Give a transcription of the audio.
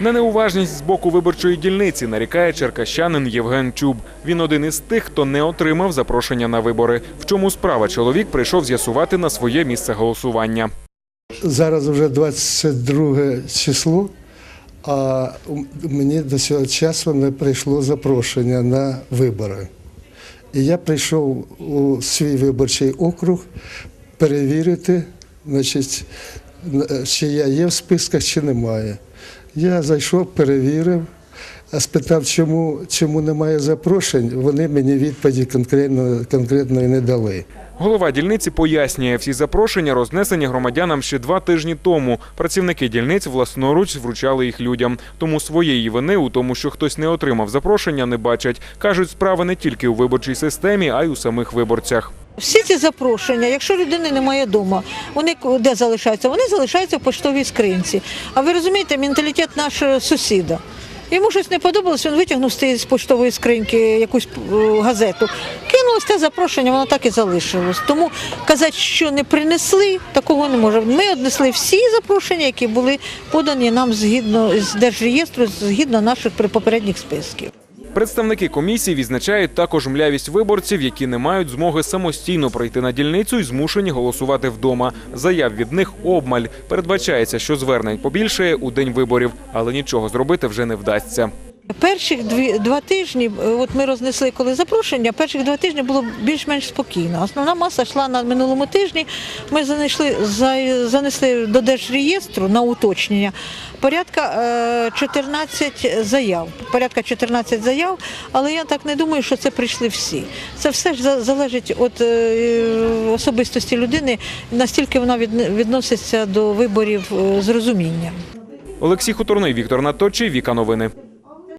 На неуважність з боку виборчої дільниці нарікає черкащанин Євген Чуб. Він один із тих, хто не отримав запрошення на вибори. В чому справа чоловік прийшов з'ясувати на своє місце голосування. Зараз вже 22 число, а мені до цього часу не прийшло запрошення на вибори. І я прийшов у свій виборчий округ перевірити, значить, чи я є в списках, чи немає. Я зайшов, перевірив, спитав, чому, чому немає запрошень. Вони мені відповіді конкретно, конкретної не дали. Голова дільниці пояснює, всі запрошення рознесені громадянам ще два тижні тому. Працівники дільниць власноруч вручали їх людям. Тому своєї вини у тому, що хтось не отримав запрошення, не бачать. кажуть, справа не тільки у виборчій системі, а й у самих виборцях. Всі ці запрошення, якщо людини немає вдома, вони де залишаються? Вони залишаються в поштовій скринці. А ви розумієте, менталітет нашого сусіда. Йому щось не подобалось, він витягнув з поштової скриньки якусь е, газету. Кинулось те запрошення, воно так і залишилось. Тому казати, що не принесли, такого не може. Ми однесли всі запрошення, які були подані нам згідно з держреєстру, згідно наших попередніх списків. Представники комісії відзначають також млявість виборців, які не мають змоги самостійно пройти на дільницю і змушені голосувати вдома. Заяв від них обмаль. Передбачається, що звернень побільшає у день виборів, але нічого зробити вже не вдасться. Перших дві два тижні, е, от ми рознесли коли запрошення. Перших два тижні було більш-менш спокійно. Основна маса йшла на минулому тижні. Ми занесли занесли до держреєстру на уточнення порядка е, 14 заяв. Порядка 14 заяв, але я так не думаю, що це прийшли всі. Це все ж залежить від е, особистості людини, настільки вона відноситься до виборів е, з розумінням. Олексій Хуторний, Віктор Наточий, Віка Новини.